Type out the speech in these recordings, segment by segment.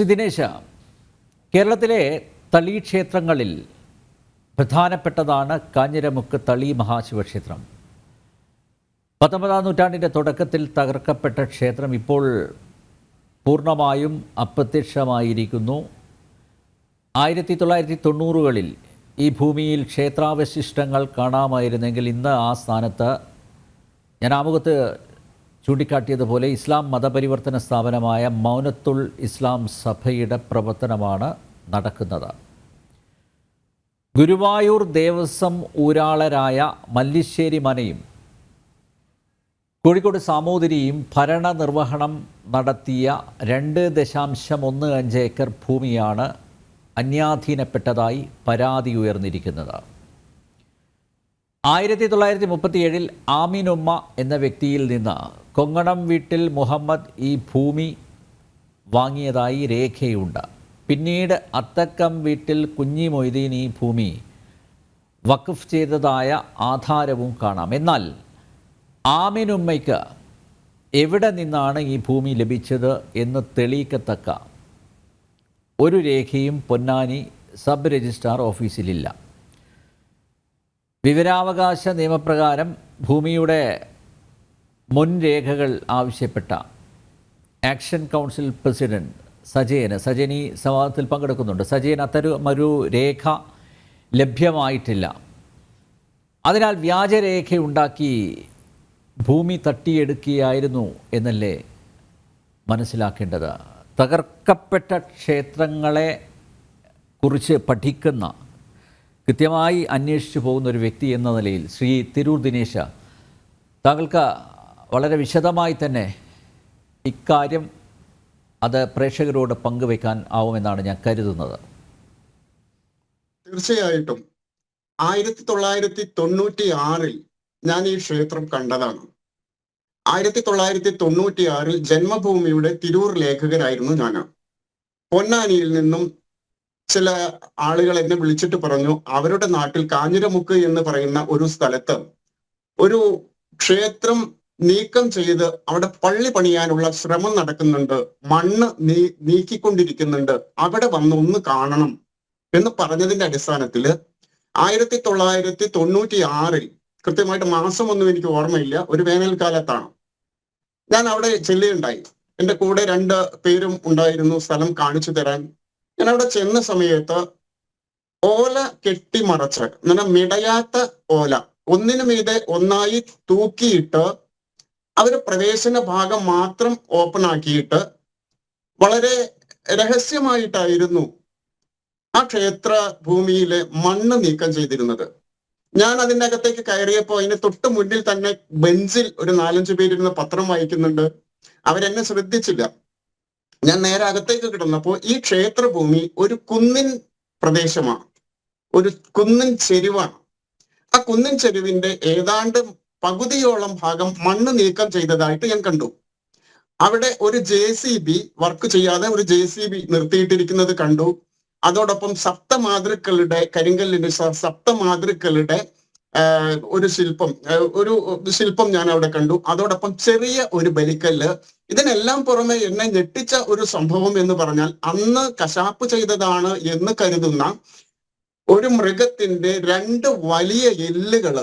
ശ്രീ ദിനേശ കേരളത്തിലെ തളി ക്ഷേത്രങ്ങളിൽ പ്രധാനപ്പെട്ടതാണ് കാഞ്ഞിരമുക്ക് തളി മഹാശിവക്ഷേത്രം. പത്തൊമ്പതാം നൂറ്റാണ്ടിന്റെ തുടക്കത്തിൽ തകർക്കപ്പെട്ട ക്ഷേത്രം ഇപ്പോൾ പൂർണമായും അപ്രത്യക്ഷമായിരിക്കുന്നു. ആയിരത്തി തൊള്ളായിരത്തി തൊണ്ണൂറുകളിൽ ഈ ഭൂമിയിൽ ക്ഷേത്രാവശിഷ്ടങ്ങൾ കാണാമായിരുന്നെങ്കിൽ ഇന്ന് ആ സ്ഥാനത്ത് ഞാൻ ആമുഖത്ത് ചൂണ്ടിക്കാട്ടിയതുപോലെ ഇസ്ലാം മതപരിവർത്തന സ്ഥാപനമായ മൗനത്തുൽ ഇസ്ലാം സഭയുടെ പ്രവർത്തനമാണ് നടക്കുന്നത്. ഗുരുവായൂർ ദേവസ്വം ഊരാളരായ മല്ലിശ്ശേരി മനയും കോഴിക്കോട് സാമൂതിരിയും ഭരണനിർവഹണം നടത്തിയ രണ്ട് ദശാംശം ഒന്ന് അഞ്ച് ഏക്കർ ഭൂമിയാണ് അന്യാധീനപ്പെട്ടതായി പരാതി ഉയർന്നിരിക്കുന്നത്. ആയിരത്തി തൊള്ളായിരത്തി മുപ്പത്തിയേഴിൽ ആമിനുമ്മ എന്ന വ്യക്തിയിൽ നിന്ന് കൊങ്ങണം വീട്ടിൽ മുഹമ്മദ് ഈ ഭൂമി വാങ്ങിയതായി രേഖയുണ്ട്. പിന്നീട് അത്തക്കം വീട്ടിൽ കുഞ്ഞി മൊയ്തീൻ ഈ ഭൂമി വഖഫ് ചെയ്തതായ ആധാരവും കാണാം. എന്നാൽ ആമിനുമ്മയ്ക്ക് എവിടെ നിന്നാണ് ഈ ഭൂമി ലഭിച്ചത് എന്ന് തെളിയിക്കത്തക്ക ഒരു രേഖയും പൊന്നാനി സബ് രജിസ്ട്രാർ ഓഫീസിലില്ല. വിവരാവകാശ നിയമപ്രകാരം ഭൂമിയുടെ മുൻരേഖകൾ ആവശ്യപ്പെട്ട ആക്ഷൻ കൗൺസിൽ പ്രസിഡന്റ് സജയന് സജയൻ ഈ സംവാദത്തിൽ പങ്കെടുക്കുന്നുണ്ട്. സജയൻ അത്തരം ഒരു രേഖ ലഭ്യമായിട്ടില്ല. അതിനാൽ വ്യാജരേഖയുണ്ടാക്കി ഭൂമി തട്ടിയെടുക്കുകയായിരുന്നു എന്നല്ലേ മനസ്സിലാക്കേണ്ടത്? തകർക്കപ്പെട്ട ക്ഷേത്രങ്ങളെ കുറിച്ച് പഠിക്കുന്ന കൃത്യമായി അന്വേഷിച്ചു പോകുന്ന ഒരു വ്യക്തി എന്ന നിലയിൽ ശ്രീ തിരൂർ ദിനേശ താങ്കൾക്ക് വളരെ വിശദമായി തന്നെ ഇക്കാര്യം അത് പ്രേക്ഷകരോട് പങ്കുവെക്കാൻ ആവുമെന്നാണ് ഞാൻ കരുതുന്നത്. തീർച്ചയായിട്ടും ആയിരത്തി തൊള്ളായിരത്തി തൊണ്ണൂറ്റി ആറിൽ ഞാൻ ഈ ക്ഷേത്രം കണ്ടതാണ്. ആയിരത്തി തൊള്ളായിരത്തി തൊണ്ണൂറ്റി ആറിൽ ജന്മഭൂമിയുടെ തിരൂർ ലേഖകരായിരുന്നു ഞാൻ പൊന്നാനിയിൽ നിന്നും ചില ആളുകൾ എന്നെ വിളിച്ചിട്ട് പറഞ്ഞു അവരുടെ നാട്ടിൽ കാഞ്ഞിരമുക്ക് എന്ന് പറയുന്ന ഒരു സ്ഥലത്ത് ഒരു ക്ഷേത്രം നീക്കം ചെയ്ത് അവിടെ പള്ളി പണിയാനുള്ള ശ്രമം നടക്കുന്നുണ്ട് മണ്ണ് നീ നീക്കിക്കൊണ്ടിരിക്കുന്നുണ്ട് അവിടെ വന്ന് ഒന്ന് കാണണം എന്ന് പറഞ്ഞതിന്റെ അടിസ്ഥാനത്തിൽ ആയിരത്തി തൊള്ളായിരത്തി തൊണ്ണൂറ്റി ആറിൽ കൃത്യമായിട്ട് മാസമൊന്നും എനിക്ക് ഓർമ്മയില്ല ഒരു വേനൽക്കാലത്താണ്. ഞാൻ അവിടെ ചെല്ലുകയുണ്ടായി. എന്റെ കൂടെ രണ്ട് പേരും ഉണ്ടായിരുന്നു സ്ഥലം കാണിച്ചു തരാൻ. ഞാൻ അവിടെ ചെന്ന സമയത്ത് ഓല കെട്ടിമറച്ച് അങ്ങനെ മിടയാത്ത ഓല ഒന്നിനു മീതെ ഒന്നായി തൂക്കിയിട്ട് അവർ പ്രവേശന ഭാഗം മാത്രം ഓപ്പൺ ആക്കിയിട്ട് വളരെ രഹസ്യമായിട്ടായിരുന്നു ആ ക്ഷേത്ര ഭൂമിയിലെ മണ്ണ് നീക്കം ചെയ്തിരുന്നത്. ഞാൻ അതിന്റെ അകത്തേക്ക് കയറിയപ്പോ അതിന് തൊട്ട് മുന്നിൽ തന്നെ ബെഞ്ചിൽ ഒരു നാലഞ്ചു പേരിരുന്ന് പത്രം വായിക്കുന്നുണ്ട്. അവരെന്നെ ശ്രദ്ധിച്ചില്ല. ഞാൻ നേരെ അകത്തേക്ക് കിടന്നപ്പോ ഈ ക്ഷേത്രഭൂമി ഒരു കുന്നിൻ പ്രദേശമാണ്. ഒരു കുന്നിൻ ചെരുവാണ്. ആ കുന്നിൻ ചെരുവിന്റെ ഏതാണ്ട് പകുതിയോളം ഭാഗം മണ്ണ് നീക്കം ചെയ്തതായിട്ട് ഞാൻ കണ്ടു. അവിടെ ഒരു ജെ സി ബി വർക്ക് ചെയ്യാതെ ഒരു ജെ സി ബി നിർത്തിയിട്ടിരിക്കുന്നത് കണ്ടു. അതോടൊപ്പം സപ്തമാതൃക്കളുടെ കരിങ്കല്ലിന്റെ സപ്തമാതൃക്കളുടെ ഒരു ശില്പം ഒരു ശില്പം ഞാൻ അവിടെ കണ്ടു. അതോടൊപ്പം ചെറിയ ഒരു ബലിക്കല്ല്. ഇതിനെല്ലാം പുറമെ എന്നെ ഞെട്ടിച്ച ഒരു സംഭവം എന്ന് പറഞ്ഞാൽ അന്ന് കശാപ്പ് ചെയ്തതാണ് എന്ന് കരുതുന്ന ഒരു മൃഗത്തിന്റെ രണ്ട് വലിയ എല്ലുകൾ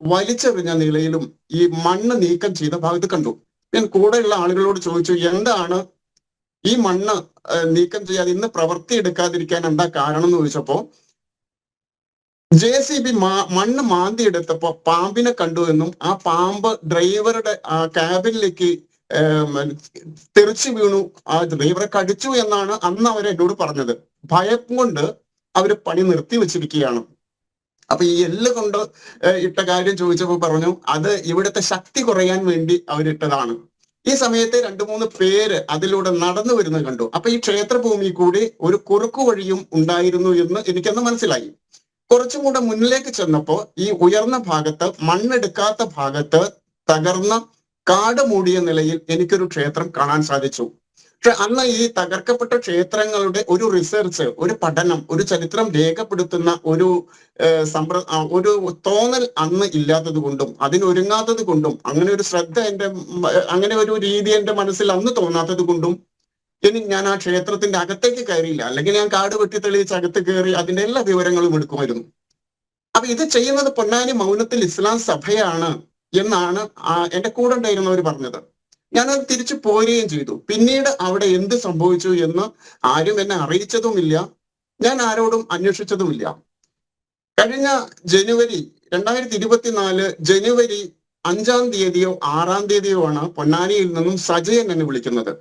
വലിച്ചെറിഞ്ഞ നിലയിലും ഈ മണ്ണ് നീക്കം ചെയ്ത ഭാഗത്ത് കണ്ടു. ഞാൻ കൂടെയുള്ള ആളുകളോട് ചോദിച്ചു എന്താണ് ഈ മണ്ണ് നീക്കം ചെയ്യാതെ ഇന്ന് പ്രവൃത്തി എടുക്കാതിരിക്കാൻ എന്താ കാരണം? എന്ന് ചോദിച്ചപ്പോ ജെ സി ബി മണ്ണ് മാന്തി എടുത്തപ്പോ പാമ്പിനെ കണ്ടു എന്നും ആ പാമ്പ് ഡ്രൈവറുടെ ആ ക്യാബിനിലേക്ക് തെറിച്ചു വീണു. ആ ഡ്രൈവറെ കടിച്ചു എന്നാണ് അന്ന് അവർ എന്നോട് പറഞ്ഞത്. ഭയം കൊണ്ട് അവർ പണി നിർത്തി വെച്ചിരിക്കുകയാണ്. അപ്പൊ ഈ എല്ല് കൊണ്ട് ഇട്ട കാര്യം ചോദിച്ചപ്പോൾ പറഞ്ഞു അത് ഇവിടുത്തെ ശക്തി കുറയാൻ വേണ്ടി അവരിട്ടതാണ്. ഈ സമയത്ത് രണ്ടു മൂന്ന് പേര് അതിലൂടെ നടന്നു വരുന്നത് കണ്ടു. അപ്പൊ ഈ ക്ഷേത്രഭൂമി കൂടി ഒരു കുറുക്കു വഴിയും ഉണ്ടായിരുന്നു എന്ന് എനിക്കന്ന് മനസ്സിലായി. കുറച്ചും കൂടെ മുന്നിലേക്ക് ചെന്നപ്പോ ഈ ഉയർന്ന ഭാഗത്ത് മണ്ണെടുക്കാത്ത ഭാഗത്ത് തകർന്ന കാട് മൂടിയ നിലയിൽ എനിക്കൊരു ക്ഷേത്രം കാണാൻ സാധിച്ചു. പക്ഷെ അന്ന് ഈ തകർക്കപ്പെട്ട ക്ഷേത്രങ്ങളുടെ ഒരു റിസർച്ച് ഒരു പഠനം ഒരു ചരിത്രം രേഖപ്പെടുത്തുന്ന ഒരു സമ്പ്ര ഒരു തോന്നൽ അന്ന് ഇല്ലാത്തത് കൊണ്ടും അതിനൊരുങ്ങാത്തത് കൊണ്ടും അങ്ങനെ ഒരു ശ്രദ്ധ എന്റെ അങ്ങനെ ഒരു രീതി എന്റെ മനസ്സിൽ അന്ന് തോന്നാത്തത് കൊണ്ടും ഇനി ഞാൻ ആ ക്ഷേത്രത്തിന്റെ അകത്തേക്ക് കയറിയില്ല. അല്ലെങ്കിൽ ഞാൻ കാട് വെട്ടി തെളിയിച്ച് അകത്ത് കയറി അതിന്റെ എല്ലാ വിവരങ്ങളും എടുക്കുമായിരുന്നു. അപ്പൊ ഇത് ചെയ്യുന്നത് പൊന്നാനി മൗനത്തിൽ ഇസ്ലാം സഭയാണ് എന്നാണ് എന്റെ കൂടെ ഉണ്ടായിരുന്നവർ പറഞ്ഞത്. ഞാനത് തിരിച്ചു പോരുകയും ചെയ്തു. പിന്നീട് അവിടെ എന്ത് സംഭവിച്ചു എന്ന് ആരും എന്നെ അറിയിച്ചതുമില്ല. ഞാൻ ആരോടും അന്വേഷിച്ചതുമില്ല. കഴിഞ്ഞ ജനുവരി രണ്ടായിരത്തി ഇരുപത്തിനാല് ജനുവരി അഞ്ചാം തീയതിയോ ആറാം തീയതിയോ ആണ് പൊന്നാനിയിൽ നിന്നും സജയൻ എന്നെ വിളിക്കുന്നത്.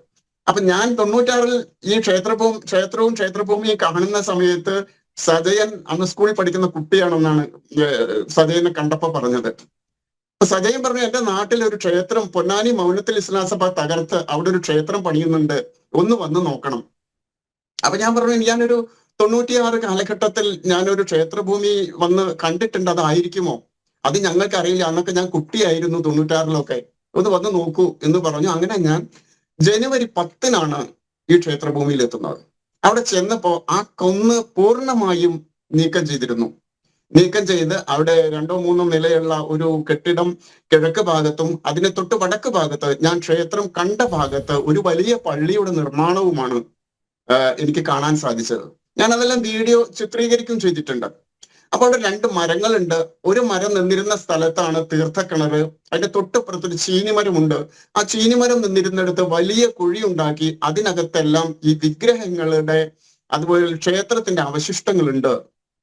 അപ്പൊ ഞാൻ തൊണ്ണൂറ്റാറിൽ ഈ ക്ഷേത്രഭൂമി ക്ഷേത്രവും ക്ഷേത്രഭൂമിയും കാണുന്ന സമയത്ത് സജയൻ അന്ന് സ്കൂളിൽ പഠിക്കുന്ന കുട്ടിയാണെന്നാണ് സജയനെ കണ്ടപ്പോ പറഞ്ഞത്. സജയൻ പറഞ്ഞു എന്റെ നാട്ടിൽ ഒരു ക്ഷേത്രം പൊന്നാനി മൗനത്തിൽ ഇസ്ലാം സഭ തകർത്ത് അവിടെ ഒരു ക്ഷേത്രം പണിയുന്നുണ്ട്. ഒന്ന് വന്ന് നോക്കണം. അപ്പൊ ഞാൻ പറഞ്ഞു ഞാനൊരു തൊണ്ണൂറ്റിയാറ് കാലഘട്ടത്തിൽ ഞാനൊരു ക്ഷേത്രഭൂമി വന്ന് കണ്ടിട്ടുണ്ട് അതായിരിക്കുമോ? അത് ഞങ്ങൾക്ക് അറിയില്ല അന്നൊക്കെ ഞാൻ കുട്ടിയായിരുന്നു തൊണ്ണൂറ്റാറിലൊക്കെ. ഒന്ന് വന്ന് നോക്കൂ എന്ന് പറഞ്ഞു. അങ്ങനെ ഞാൻ ജനുവരി പത്തിനാണ് ഈ ക്ഷേത്രഭൂമിയിൽ എത്തുന്നത് അവിടെ ചെന്നപ്പോ ആ കൊന്ന് പൂർണമായും നീക്കം ചെയ്തിരുന്നു. നീക്കം ചെയ്ത് അവിടെ രണ്ടോ മൂന്നോ നിലയുള്ള ഒരു കെട്ടിടം കിഴക്ക് ഭാഗത്തും അതിന് തൊട്ട് വടക്ക് ഭാഗത്ത് ഞാൻ ക്ഷേത്രം കണ്ട ഭാഗത്ത് ഒരു വലിയ പള്ളിയുടെ നിർമ്മാണവുമാണ് എനിക്ക് കാണാൻ സാധിച്ചത്. ഞാൻ അതെല്ലാം വീഡിയോ ചിത്രീകരിക്കും ചെയ്തിട്ടുണ്ട്. അപ്പോൾ അവിടെ രണ്ട് മരങ്ങളുണ്ട്. ഒരു മരം നിന്നിരുന്ന സ്ഥലത്താണ് തീർത്ഥക്കിണർ അതിന്റെ തൊട്ടപ്പുറത്ത് ഒരു ചീനിമരമുണ്ട്. ആ ചീനിമരം നിന്നിരുന്നിടത്ത് വലിയ കുഴി ഉണ്ടാക്കി അതിനകത്തെല്ലാം ഈ വിഗ്രഹങ്ങളുടെ അതുപോലെ ക്ഷേത്രത്തിന്റെ അവശിഷ്ടങ്ങളുണ്ട്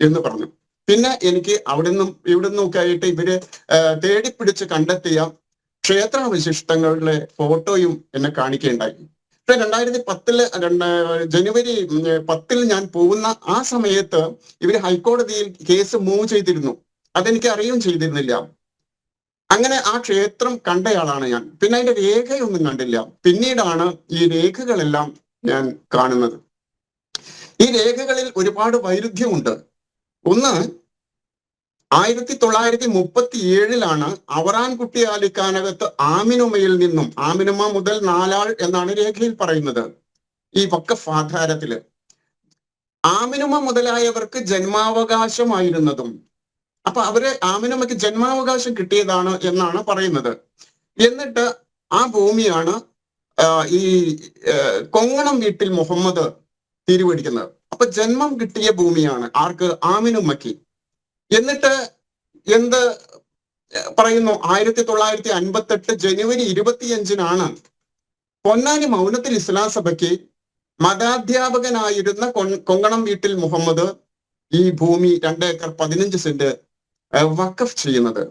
എന്ന് പറഞ്ഞു. പിന്നെ എനിക്ക് അവിടെ നിന്നും ഇവിടെ നിന്നൊക്കെ ആയിട്ട് ഇവർ തേടിപ്പിടിച്ച് കണ്ടെത്തിയ ക്ഷേത്രാവശിഷ്ടങ്ങളുടെ ഫോട്ടോയും എന്നെ കാണിക്കുകയുണ്ടായി. പക്ഷെ രണ്ടായിരത്തി പത്തിൽ ജനുവരി പത്തിൽ ഞാൻ പോകുന്ന ആ സമയത്ത് ഇവർ ഹൈക്കോടതിയിൽ കേസ് മൂവ് ചെയ്തിരുന്നു. അതെനിക്ക് അറിയുകയും ചെയ്തിരുന്നില്ല. അങ്ങനെ ആ ക്ഷേത്രം കണ്ടയാളാണ് ഞാൻ. പിന്നെ അതിന്റെ രേഖയൊന്നും കണ്ടില്ല. പിന്നീടാണ് ഈ രേഖകളെല്ലാം ഞാൻ കാണുന്നത്. ഈ രേഖകളിൽ ഒരുപാട് വൈരുദ്ധ്യമുണ്ട്. ഒന്ന് ആയിരത്തി തൊള്ളായിരത്തി മുപ്പത്തി ഏഴിലാണ് അവറാൻകുട്ടി ആലിക്കാനകത്ത് ആമിനുമയിൽ നിന്നും ആമിനുമ മുതൽ നാലാൾ എന്നാണ് രേഖയിൽ പറയുന്നത് ഈ വക്കഫ് ആധാരത്തിൽ ആമിനുമ മുതലായവർക്ക് ജന്മാവകാശമായിരുന്നതും. അപ്പൊ അവർ ആമിനുമയ്ക്ക് ജന്മാവകാശം കിട്ടിയതാണ് എന്നാണ് പറയുന്നത്. എന്നിട്ട് ആ ഭൂമിയാണ് ഈ കൊങ്ങണം വീട്ടിൽ മുഹമ്മദ് തിരുവടിക്കുന്നത് അപ്പൊ ജന്മം കിട്ടിയ ഭൂമിയാണ് ആർക്ക്? ആമിനുമ്മയ്ക്ക്. എന്നിട്ട് എന്ത് പറയുന്നു? ആയിരത്തി തൊള്ളായിരത്തി അൻപത്തെട്ട് ജനുവരി ഇരുപത്തിയഞ്ചിനാണ് പൊന്നാനി മൗനത്തിൽ ഇസ്ലാം സഭയ്ക്ക് മതാധ്യാപകനായിരുന്ന കൊങ്കണം വീട്ടിൽ മുഹമ്മദ് ഈ ഭൂമി രണ്ട് ഏക്കർ പതിനഞ്ച് സെന്റ് വക്കഫ് ചെയ്യുന്നത്.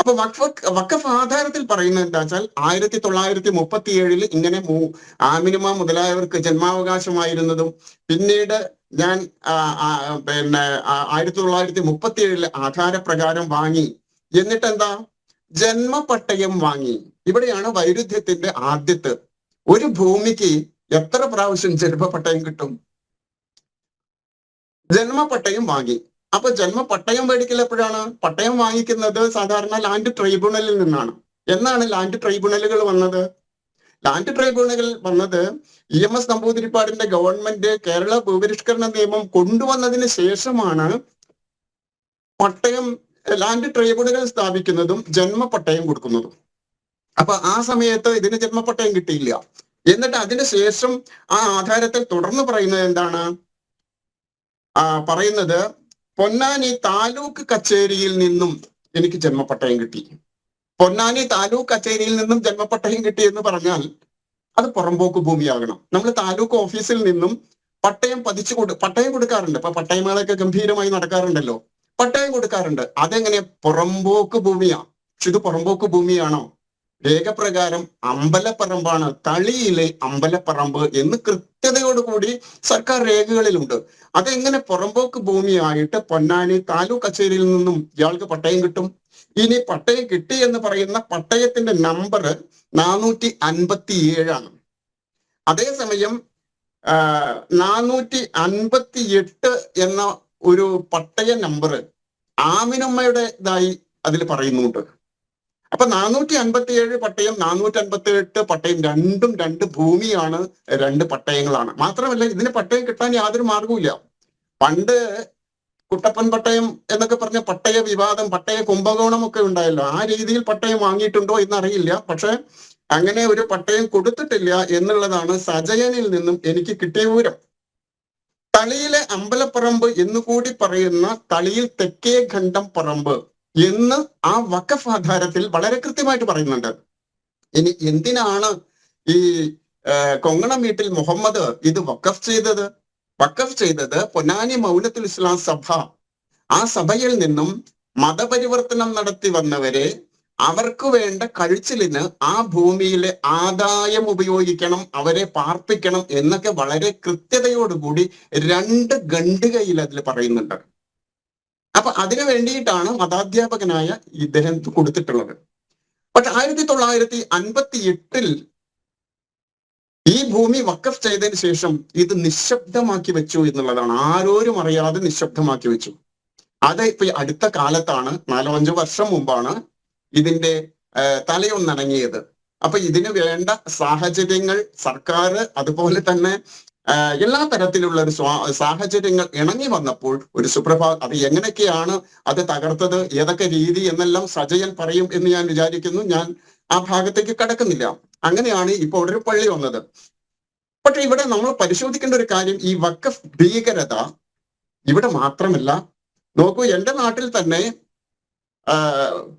അപ്പൊ വഖഫ് വഖഫ് ആധാരത്തിൽ പറയുന്നത് എന്താ വെച്ചാൽ ആയിരത്തി തൊള്ളായിരത്തി മുപ്പത്തി ഏഴിൽ ഇങ്ങനെ ആമിനുമ മുതലായവർക്ക് ജന്മാവകാശമായിരുന്നതും പിന്നീട് ഞാൻ പിന്നെ ആയിരത്തി തൊള്ളായിരത്തി മുപ്പത്തി ഏഴിൽ ആധാരപ്രകാരം വാങ്ങി. എന്നിട്ട് എന്താ ജന്മപട്ടയം വാങ്ങി. ഇവിടെയാണ് വൈരുദ്ധ്യത്തിന്റെ ആദ്യത്തെ. ഒരു ഭൂമിക്ക് എത്ര പ്രാവശ്യം ജന്മപട്ടയം കിട്ടും? ജന്മപട്ടയം വാങ്ങി. അപ്പൊ ജന്മപട്ടയം മേടിക്കൽ എപ്പോഴാണ്? പട്ടയം വാങ്ങിക്കുന്നത് സാധാരണ ലാൻഡ് ട്രൈബ്യൂണലിൽ നിന്നാണ്. എന്നാണ് ലാൻഡ് ട്രൈബ്യൂണലുകൾ വന്നത്? ലാൻഡ് ട്രൈബ്യൂണലുകൾ വന്നത് ഇ എം എസ് നമ്പൂതിരിപ്പാടിന്റെ ഗവൺമെന്റ് കേരള ഭൂപരിഷ്കരണ നിയമം കൊണ്ടുവന്നതിന് ശേഷമാണ് പട്ടയം ലാൻഡ് ട്രൈബ്യൂണലുകൾ സ്ഥാപിക്കുന്നതും ജന്മപട്ടയം കൊടുക്കുന്നതും. അപ്പൊ ആ സമയത്ത് ഇതിന് ജന്മപട്ടയം കിട്ടിയില്ല. എന്നിട്ട് അതിന് ശേഷം ആ ആധാരത്തിൽ തുടർന്ന് പറയുന്നത് എന്താണ്? ആ പറയുന്നത് പൊന്നാനി താലൂക്ക് കച്ചേരിയിൽ നിന്നും എനിക്ക് ജന്മപട്ടയം കിട്ടി. പൊന്നാനി താലൂക്ക് കച്ചേരിയിൽ നിന്നും ജന്മപട്ടയം കിട്ടി എന്ന് പറഞ്ഞാൽ അത് പുറമ്പോക്ക് ഭൂമിയാകണം. നമ്മൾ താലൂക്ക് ഓഫീസിൽ നിന്നും പട്ടയം പതിച്ചു കൊടു പട്ടയം കൊടുക്കാറുണ്ട്. ഇപ്പൊ പട്ടയമേളൊക്കെ ഗംഭീരമായി നടക്കാറുണ്ടല്ലോ. പട്ടയം കൊടുക്കാറുണ്ട്. അതെങ്ങനെ? പുറമ്പോക്ക് ഭൂമിയാ. പക്ഷെ ഇത് പുറമ്പോക്ക് ഭൂമിയാണോ? രേഖപ്രകാരം അമ്പലപ്പറമ്പാണ് തളിയിലെ അമ്പലപ്പറമ്പ് എന്ന് കൃത്യതയോടുകൂടി സർക്കാർ രേഖകളിലുണ്ട്. അതെങ്ങനെ പുറമ്പോക്ക് ഭൂമിയായിട്ട് പൊന്നാനി താലൂക്ക് കച്ചേരിയിൽ നിന്നും ഇയാൾക്ക് പട്ടയം കിട്ടും? ഇനി പട്ടയം കിട്ടി എന്ന് പറയുന്ന പട്ടയത്തിന്റെ നമ്പർ നാനൂറ്റി അൻപത്തി ഏഴാണ് അതേസമയം നാനൂറ്റി അൻപത്തി എട്ട് എന്ന ഒരു പട്ടയ നമ്പർ ആമിനമ്മയുടേതായി അതിൽ പറയുന്നുണ്ട്. അപ്പൊ നാനൂറ്റി അൻപത്തി ഏഴ് പട്ടയം നാനൂറ്റി അൻപത്തി എട്ട് പട്ടയം രണ്ടും രണ്ട് ഭൂമിയാണ് രണ്ട് പട്ടയങ്ങളാണ്. മാത്രമല്ല ഇതിന് പട്ടയം കിട്ടാൻ യാതൊരു മാർഗവുമില്ല പണ്ട് കുട്ടപ്പൻ പട്ടയം എന്നൊക്കെ പറഞ്ഞ പട്ടയ വിവാദം പട്ടയ കുംഭകോണം ഒക്കെ ഉണ്ടായല്ലോ. ആ രീതിയിൽ പട്ടയം വാങ്ങിയിട്ടുണ്ടോ എന്നറിയില്ല. പക്ഷെ അങ്ങനെ ഒരു പട്ടയം കൊടുത്തിട്ടില്ല എന്നുള്ളതാണ് സജയനിൽ നിന്നും എനിക്ക് കിട്ടിയ വിവരം. തളിയിലെ അമ്പലപ്പറമ്പ് എന്നുകൂടി പറയുന്ന തളിയിൽ തെക്കേ ഖണ്ഡം പറമ്പ് എന്ന് ആ വക്കഫ് ആധാരത്തിൽ വളരെ കൃത്യമായിട്ട് പറയുന്നുണ്ട്. ഇനി എന്തിനാണ് ഈ കൊങ്ങണം വീട്ടിൽ മുഹമ്മദ് ഇത് വക്കഫ് ചെയ്തത്? വഖഫ് ചെയ്തത് പൊന്നാനി മൗലത്തുൽ ഇസ്ലാം സഭ. ആ സഭയിൽ നിന്നും മതപരിവർത്തനം നടത്തി വന്നവരെ അവർക്ക് വേണ്ട കഴിച്ചിലിന് ആ ഭൂമിയിലെ ആദായം ഉപയോഗിക്കണം അവരെ പാർപ്പിക്കണം എന്നൊക്കെ വളരെ കൃത്യതയോടുകൂടി രണ്ട് ഖണ്ഡികയിൽ അതിൽ പറയുന്നുണ്ട്. അപ്പൊ അതിനു വേണ്ടിയിട്ടാണ് മതാധ്യാപകനായ ഇദ്ദേഹം കൊടുത്തിട്ടുള്ളത്. പക്ഷെ ആയിരത്തി തൊള്ളായിരത്തി അൻപത്തി എട്ടിൽ ഈ ഭൂമി വക്കഫ് ചെയ്തതിന് ശേഷം ഇത് നിശബ്ദമാക്കി വെച്ചു എന്നുള്ളതാണ്. ആരോരും അറിയാതെ നിശബ്ദമാക്കി വെച്ചു. അത് ഇപ്പൊ അടുത്ത കാലത്താണ് നാലോ അഞ്ചോ വർഷം മുമ്പാണ് ഇതിന്റെ തലയൊന്നണങ്ങിയത് അപ്പൊ ഇതിന് വേണ്ട സാഹചര്യങ്ങൾ സർക്കാർ അതുപോലെ തന്നെ എല്ലാ തരത്തിലുള്ള ഒരു സാഹചര്യങ്ങൾ ഇണങ്ങി വന്നപ്പോൾ ഒരു സുപ്രഭാ അത് എങ്ങനെയൊക്കെയാണ് അത് തകർത്തത് ഏതൊക്കെ രീതി എന്നെല്ലാം സജയൻ പറയും എന്ന് ഞാൻ വിചാരിക്കുന്നു. ഞാൻ ആ ഭാഗത്തേക്ക് കടക്കുന്നില്ല. അങ്ങനെയാണ് ഇപ്പോൾ ഒരു പള്ളി വന്നത്. പക്ഷെ ഇവിടെ നമ്മൾ പരിശോധിക്കേണ്ട ഒരു കാര്യം ഈ വക്കഫ് ഭീകരത ഇവിടെ മാത്രമല്ല. നോക്കൂ എന്റെ നാട്ടിൽ തന്നെ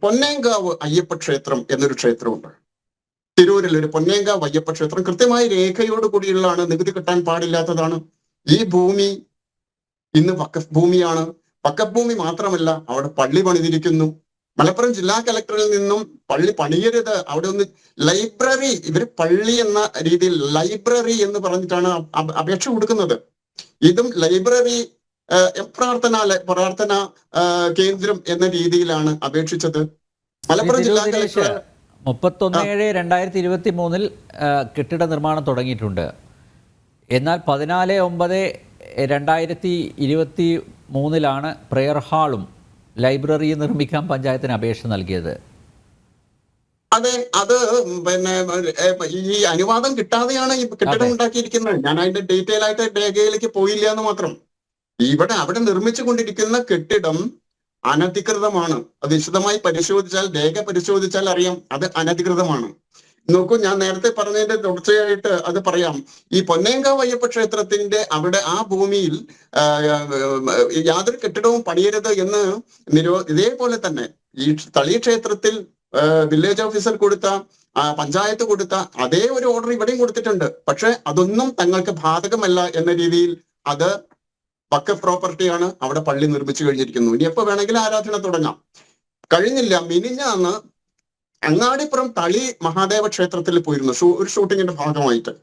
പൊന്നേങ്കാവ് അയ്യപ്പ ക്ഷേത്രം എന്നൊരു ക്ഷേത്രമുണ്ട്. തിരൂരിൽ ഒരു പൊന്നേങ്കാവ് അയ്യപ്പ ക്ഷേത്രം കൃത്യമായ രേഖയോട് കൂടിയുള്ളതാണ് നികുതി കിട്ടാൻ പാടില്ലാത്തതാണ്. ഈ ഭൂമി ഇന്ന് വക്കഫ് ഭൂമിയാണ്. വക്കഫ് ഭൂമി മാത്രമല്ല അവിടെ പള്ളി പണിതിരിക്കുന്നു. മലപ്പുറം ജില്ലാ കലക്ടറിൽ നിന്നും പള്ളി പണിയരുത്. അവിടെ ഒന്ന് ലൈബ്രറി ഇവർ പള്ളി എന്ന രീതിയിൽ ലൈബ്രറി എന്ന് പറഞ്ഞിട്ടാണ് അപ- അപേക്ഷ കൊടുക്കുന്നത്. ഇതും ലൈബ്രറി പ്രാർത്ഥന പ്രാർത്ഥന കേന്ദ്രം എന്ന രീതിയിലാണ് അപേക്ഷിച്ചത്. മലപ്പുറം ജില്ലാ കളക്ടർ മുപ്പത്തൊന്ന് ഏഴ് രണ്ടായിരത്തി ഇരുപത്തി മൂന്നിൽ കെട്ടിട നിർമ്മാണം തുടങ്ങിയിട്ടുണ്ട്. എന്നാൽ പതിനാല് ഒമ്പത് രണ്ടായിരത്തി ഇരുപത്തി മൂന്നിലാണ് പ്രെയർ ഹാളും ലൈബ്രറിയും നിർമ്മിക്കാൻ പഞ്ചായത്തിന് അപേക്ഷ നൽകിയത്? അതെ അത് പിന്നെ ഈ അനുവാദം കിട്ടാതെയാണ് ഈ കെട്ടിടം ഉണ്ടാക്കിയിരിക്കുന്നത്. ഞാൻ അതിന്റെ ഡീറ്റെയിൽ ആയിട്ട് രേഖയിലേക്ക് പോയില്ല എന്ന് മാത്രം. ഇവിടെ അവിടെ നിർമ്മിച്ചു കൊണ്ടിരിക്കുന്ന കെട്ടിടം അനധികൃതമാണ്. അത് വിശദമായി പരിശോധിച്ചാൽ രേഖ പരിശോധിച്ചാൽ അറിയാം. അത് അനധികൃതമാണ്. നോക്കൂ ഞാൻ നേരത്തെ പറഞ്ഞതിന്റെ തുടർച്ചയായിട്ട് അത് പറയാം. ഈ പൊന്നേങ്കാവ് അയ്യപ്പ ക്ഷേത്രത്തിന്റെ അവിടെ ആ ഭൂമിയിൽ യാതൊരു കെട്ടിടവും പണിയരുത് എന്ന് നിരോ ഇതേപോലെ തന്നെ ഈ തളി ക്ഷേത്രത്തിൽ വില്ലേജ് ഓഫീസർ കൊടുത്ത പഞ്ചായത്ത് കൊടുത്ത അതേ ഒരു ഓർഡർ ഇവിടെയും കൊടുത്തിട്ടുണ്ട്. പക്ഷെ അതൊന്നും തങ്ങൾക്ക് ബാധകമല്ല എന്ന രീതിയിൽ അത് പക്ക പ്രോപ്പർട്ടിയാണ് അവിടെ പള്ളി നിർമ്മിച്ചു കഴിഞ്ഞിരിക്കുന്നു. ഇനി എപ്പോ വേണമെങ്കിലും ആരാധന തുടങ്ങാം. കഴിഞ്ഞില്ല മിനിഞ്ഞാന്ന് അങ്ങാടിപ്പുറം തളി മഹാദേവ ക്ഷേത്രത്തിൽ പോയിരുന്നു. ഷൂ ഒരു ഷൂട്ടിങ്ങിന്റെ ഭാഗമായിട്ട്.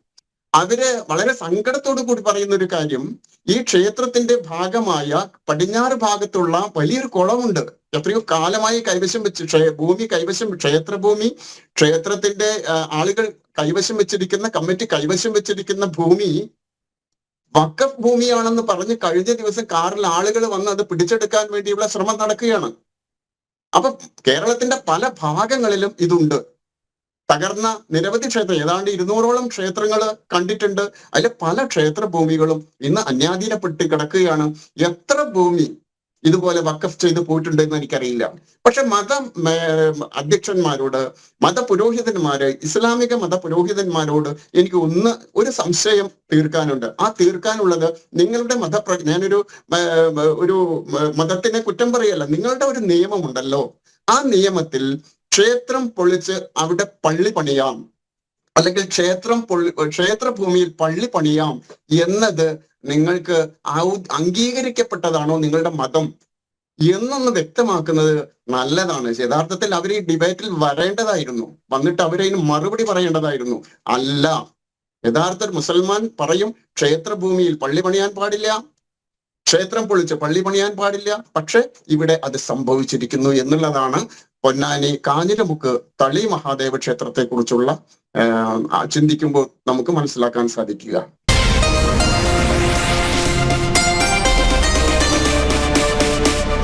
അവർ വളരെ സങ്കടത്തോടു കൂടി പറയുന്ന ഒരു കാര്യം ഈ ക്ഷേത്രത്തിന്റെ ഭാഗമായ പടിഞ്ഞാറ് ഭാഗത്തുള്ള വലിയൊരു കുളമുണ്ട്. എത്രയോ കാലമായി കൈവശം വെച്ച് ഭൂമി കൈവശം ക്ഷേത്രഭൂമി ക്ഷേത്രത്തിന്റെ ആളുകൾ കൈവശം വെച്ചിരിക്കുന്ന കമ്മിറ്റി കൈവശം വെച്ചിരിക്കുന്ന ഭൂമി വക്കഫ് ഭൂമിയാണെന്ന് പറഞ്ഞ് കഴിഞ്ഞ ദിവസം കാറിൽ ആളുകൾ വന്ന് അത് പിടിച്ചെടുക്കാൻ വേണ്ടിയുള്ള ശ്രമം നടക്കുകയാണ്. അപ്പൊ കേരളത്തിന്റെ പല ഭാഗങ്ങളിലും ഇതുണ്ട്. തകർന്ന നിരവധി ക്ഷേത്രം ഏതാണ്ട് ഇരുന്നൂറോളം ക്ഷേത്രങ്ങൾ കണ്ടിട്ടുണ്ട്. അതിൽ പല ക്ഷേത്ര ഭൂമികളും ഇന്ന് അന്യാധീനപ്പെട്ട് കിടക്കുകയാണ്. എത്ര ഭൂമി ഇതുപോലെ വക്കഫ് ചെയ്ത് പോയിട്ടുണ്ട് എന്ന് എനിക്കറിയില്ല. പക്ഷെ മത അധ്യക്ഷന്മാരോട് മതപുരോഹിതന്മാര് ഇസ്ലാമിക മതപുരോഹിതന്മാരോട് എനിക്ക് ഒന്ന് ഒരു സംശയം തീർക്കാനുണ്ട്. ആ തീർക്കാനുള്ളത് നിങ്ങളുടെ മതപ്ര ഞാനൊരു ഒരു മതത്തിനെ കുറ്റം പറയല്ല. നിങ്ങളുടെ ഒരു നിയമമുണ്ടല്ലോ. ആ നിയമത്തിൽ ക്ഷേത്രം പൊളിച്ച് അവിടെ പള്ളി പണിയാം. അല്ലെങ്കിൽ ക്ഷേത്രം ക്ഷേത്രഭൂമിയിൽ പള്ളി പണിയാം എന്നത് നിങ്ങൾക്ക് അംഗീകരിക്കപ്പെട്ടതാണോ നിങ്ങളുടെ മതം? എന്നൊന്ന് വ്യക്തമാക്കുന്നത് നല്ലതാണ്. യഥാർത്ഥത്തിൽ അവർ ഈ ഡിബേറ്റിൽ വരേണ്ടതായിരുന്നു. വന്നിട്ട് അവരതിന് മറുപടി പറയേണ്ടതായിരുന്നു. അല്ല. യഥാർത്ഥ മുസൽമാൻ പറയും ക്ഷേത്രഭൂമിയിൽ പള്ളി പണിയാൻ പാടില്ല. ക്ഷേത്രം പൊളിച്ച് പള്ളി പണിയാൻ പാടില്ല. പക്ഷെ ഇവിടെ അത് സംഭവിച്ചിരിക്കുന്നു എന്നുള്ളതാണ് പൊന്നാനി കാഞ്ഞിരമുക്ക് തളി മഹാദേവ ക്ഷേത്രത്തെ കുറിച്ചുള്ള ചിന്തിക്കുമ്പോൾ നമുക്ക് മനസ്സിലാക്കാൻ സാധിക്കുക.